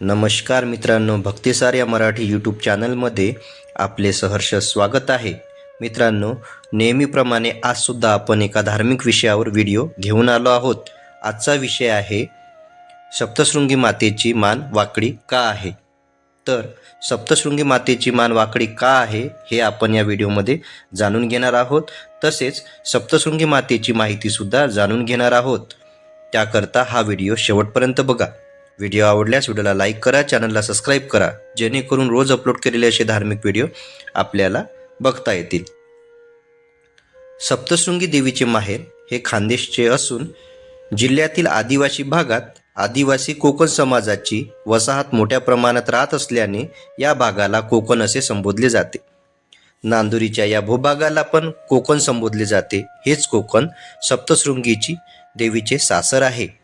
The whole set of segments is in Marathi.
नमस्कार मित्रांनो भक्तिसार या मराठी यूट्यूब चॅनलमध्ये आपले सहर्ष स्वागत आहे. मित्रांनो नेहमीप्रमाणे आजसुद्धा आपण एका धार्मिक विषयावर व्हिडिओ घेऊन आलो आहोत. आजचा विषय आहे सप्तशृंगी मातेची मान वाकडी का आहे? तर सप्तशृंगी मातेची मान वाकडी का आहे हे आपण या व्हिडिओमध्ये जाणून घेणार आहोत. तसेच सप्तशृंगी मातेची माहितीसुद्धा जाणून घेणार आहोत. त्याकरता हा व्हिडिओ शेवटपर्यंत बघा. व्हिडिओ आवडल्यास व्हिडिओला लाईक करा चॅनलला सबस्क्राईब करा जेणेकरून रोज अपलोड केलेले असे धार्मिक व्हिडिओ आपल्याला बघता येतील. सप्तशृंगी देवीचे माहेर हे खानदेशचे असून जिल्ह्यातील आदिवासी भागात आदिवासी कोकण समाजाची वसाहत मोठ्या प्रमाणात राहत असल्याने या भागाला कोकण असे संबोधले जाते. नांदुरीच्या या भूभागाला पण कोकण संबोधले जाते. हेच कोकण सप्तशृंगीची देवीचे सासर आहे.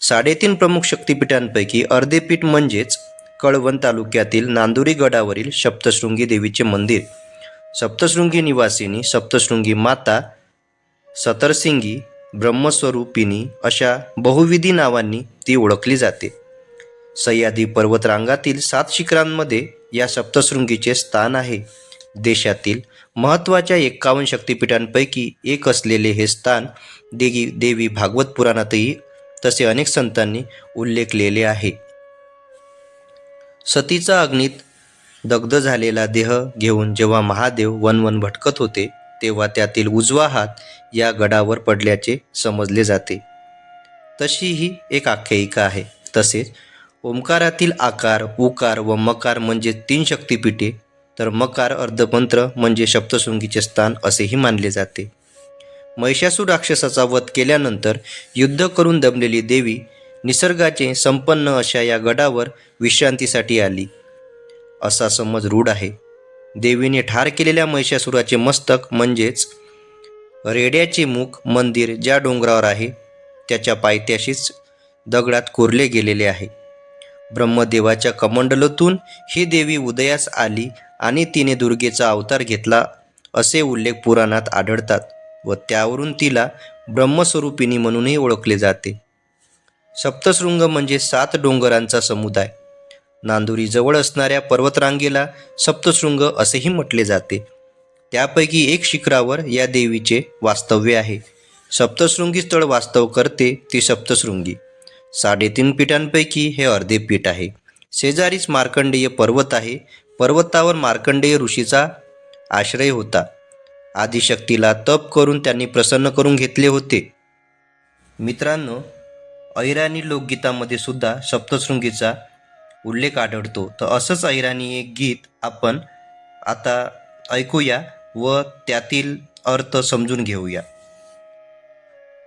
साडेतीन प्रमुख शक्तिपीठांपैकी अर्धे पीठ म्हणजेच कळवण तालुक्यातील नांदुरी गडावरील सप्तशृंगी देवीचे मंदिर. सप्तशृंगी निवासिनी सप्तशृंगी माता सतरसिंगी ब्रह्मस्वरूपिणी अशा बहुविधी नावांनी ती ओळखली जाते. सह्याद्री पर्वतरांगातील सात शिखरांमध्ये या सप्तशृंगीचे स्थान आहे. देशातील महत्त्वाच्या एक्कावन्न शक्तिपीठांपैकी एक असलेले हे स्थान देवी देवी भागवत पुराणातही तसे अनेक संतांनी उल्लेखलेले आहे सतीचा अग्नीत दग्ध झालेला देह घेऊन जेव्हा महादेव वनवन भटकत होते तेव्हा त्यातील उजवा हात या गडावर पडल्याचे समजले जाते. तशी ही एक आख्यायिका आहे. तसेच ओंकारातील आकार उकार व मकार म्हणजे तीन शक्तिपीठे तर मकार अर्धपंत्र म्हणजे सप्तशृंगीचे स्थान असेही मानले जाते. महिषासूर राक्षसाचा वध केल्यानंतर युद्ध करून दमलेली देवी निसर्गाचे संपन्न अशा या गडावर विश्रांतीसाठी आली. असा समज रूढ आहे. देवीने ठार केलेल्या महिषासुराचे मस्तक म्हणजेच रेड्याचे मुख मंदिर ज्या डोंगरावर आहे त्याच्या पायथ्याशीच दगडात कोरले गेलेले आहे. ब्रह्मदेवाच्या कमंडलतून ही देवी उदयास आली आणि तिने दुर्गेचा अवतार घेतला असे उल्लेख पुराणात आढळतात. व त्यावरून तिला ब्रह्मस्वरूपिणी म्हणूनही ओळखले जाते. सप्तशृंग म्हणजे सात डोंगरांचा समुदाय. नांदुरी जवळ असणाऱ्या पर्वतरांगेला सप्तशृंग असेही म्हटले जाते. त्यापैकी एक शिखरावर या देवीचे वास्तव्य आहे. सप्तशृंगी स्थळ वास्तव करते ती सप्तशृंगी. साडेतीन पीठांपैकी हे अर्धे पीठ आहे. शेजारीच मार्कंडेय पर्वत आहे. पर्वतावर मार्कंडेय ऋषीचा आश्रय होता. आदिशक्तीला तप करून त्यांनी प्रसन्न करून घेतले होते. मित्रांनो ऐराणी लोकगीतामध्ये सुद्धा सप्तशृंगीचा उल्लेख आढळतो. तर असंच ऐराणी एक गीत आपण आता ऐकूया व त्यातील अर्थ समजून घेऊया.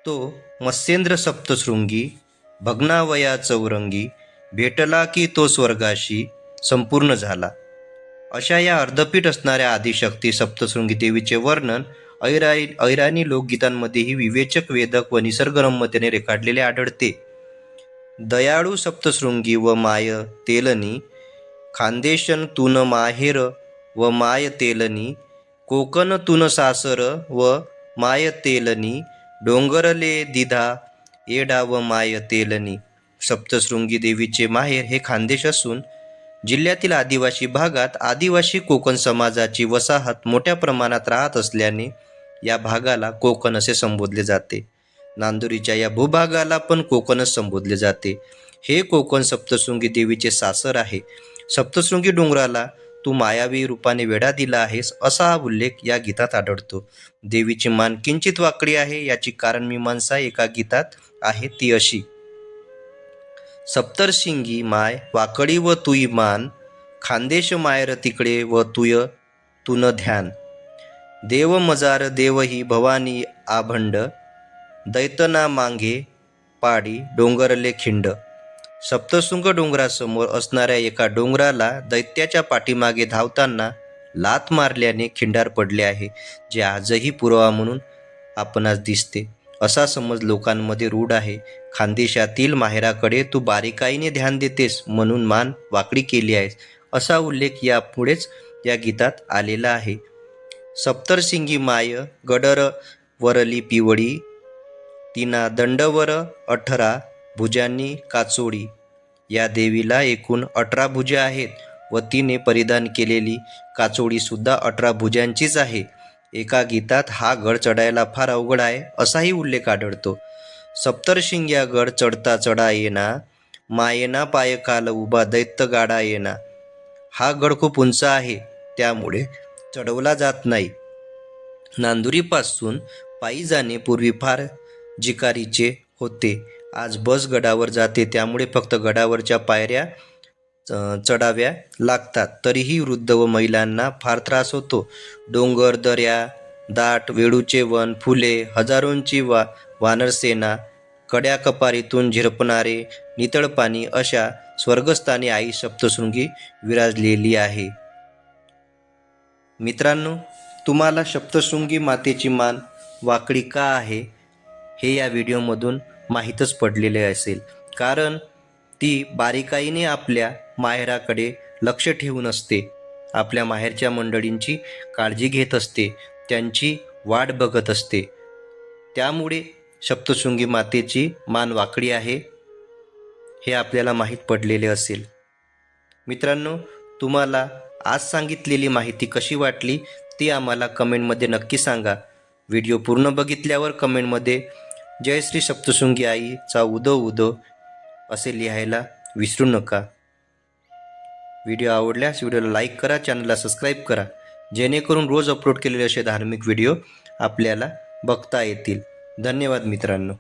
तो मत्स्येंद्र सप्तशृंगी भग्नावया चौरंगी भेटला की तो स्वर्गाशी संपूर्ण झाला. अशा या अर्धपीठ असणाऱ्या आदिशक्ती सप्तशृंगी देवीचे वर्णन ऐराई ऐराणी लोकगीतांमध्येही विवेचक वेदक व निसर्गरम्यतेने रेखाटलेले आढळते. दयाळू सप्तशृंगी व माय तेलनी खानदेशन तुन माहेर व माय तेलनी कोकण तुन सासर व माय तेलनी डोंगरले दिधा येडा व माय तेलनी. सप्तशृंगी देवीचे माहेर हे खानदेश असून जिल्ह्यातील आदिवासी भागात आदिवासी कोकण समाजाची वसाहत मोठ्या प्रमाणात राहत असल्याने या भागाला कोकण असे संबोधले जाते. नांदुरीच्या या भूभागाला पण कोकणच संबोधले जाते. हे कोकण सप्तशृंगी देवीचे सासर आहे. सप्तशृंगी डोंगराला तू मायावी रूपाने वेढा दिला आहेस असा हा उल्लेख या गीतात आढळतो. देवीची मान किंचित वाकडी आहे याची कारण मीमांसा एका गीतात आहे ती अशी सप्तरशिंगी माय वाकडी व तुई मान खानदेश मायर तिकडे व तुय तुन ध्यान. देव मजार देवही भवानी आभंड दैतना मांगे पाडी डोंगरले खिंड. सप्तशृंग डोंगरासमोर असणाऱ्या एका डोंगराला दैत्याच्या पाठीमागे धावताना लात मारल्याने खिंडार पडले आहे जे आजही पुरावा म्हणून आपणास दिसते. असा समज लोकांमध्ये रूढ आहे. खानदेशातील माहेराकडे तू बारीकाईने ध्यान देतेस म्हणून मान वाकडी केली आहेस. असा उल्लेख यापुढेच या गीतात आलेला आहे. सप्तरसिंगी माय गडर वरली पिवळी तिना दंडवर अठरा भुजांनी काचोडी या देवीला एकूण अठरा भुजा आहेत व तिने परिधान केलेली काचोडीसुद्धा अठरा भुजांचीच आहे. एका गीतात हा गड चढायला फार अवघड आहे असाही उल्लेख आढळतो. सप्तर्शिंग्या गड चढता चढा येना मायेना पाय काल उभा दैत्य गाडा येना. हा गड खूप उंच आहे त्यामुळे चढवला जात नाही. नांदुरीपासून पायी जाणे पूर्वी फार जिकारीचे होते. आज बस गडावर जाते त्यामुळे फक्त गडावरच्या पायऱ्या चढाव्या लागतात. तरीही वृद्ध व महिलांना फार त्रास होतो. डोंगर दऱ्या दाट वेळूचे वन फुले हजारोंची वा वानरसेना कड्या कपारीतून झिरपणारे नितळ पाणी अशा स्वर्गस्थानी आई सप्तशृंगी विराजलेली आहे. मित्रांनो तुम्हाला सप्तशृंगी मातेची मान वाकडी का आहे हे या व्हिडिओमधून माहीतच पडलेले असेल. कारण ती बारीकाईने आपल्या माहेराकडे लक्ष ठेवून असते. आपल्या माहेरच्या मंडळींची काळजी घेत असते. त्यांची वाट बघत असते. त्यामुळे सप्तशृंगी मातेची मान वाकडी आहे हे आपल्याला माहीत पडलेले असेल. मित्रांनो तुम्हाला आज सांगितलेली माहिती कशी वाटली ती आम्हाला कमेंटमध्ये नक्की सांगा. व्हिडिओ पूर्ण बघितल्यावर कमेंटमध्ये जय श्री सप्तशृंगी आईचा उदो उदो असे लिहायला विसरू नका. व्हिडिओ आवडल्यास व्हिडिओला लाईक करा चॅनलला सबस्क्राईब करा. जेणेकरून रोज अपलोड केलेले असे धार्मिक व्हिडिओ आपल्याला बघता येतील. धन्यवाद मित्रांनो.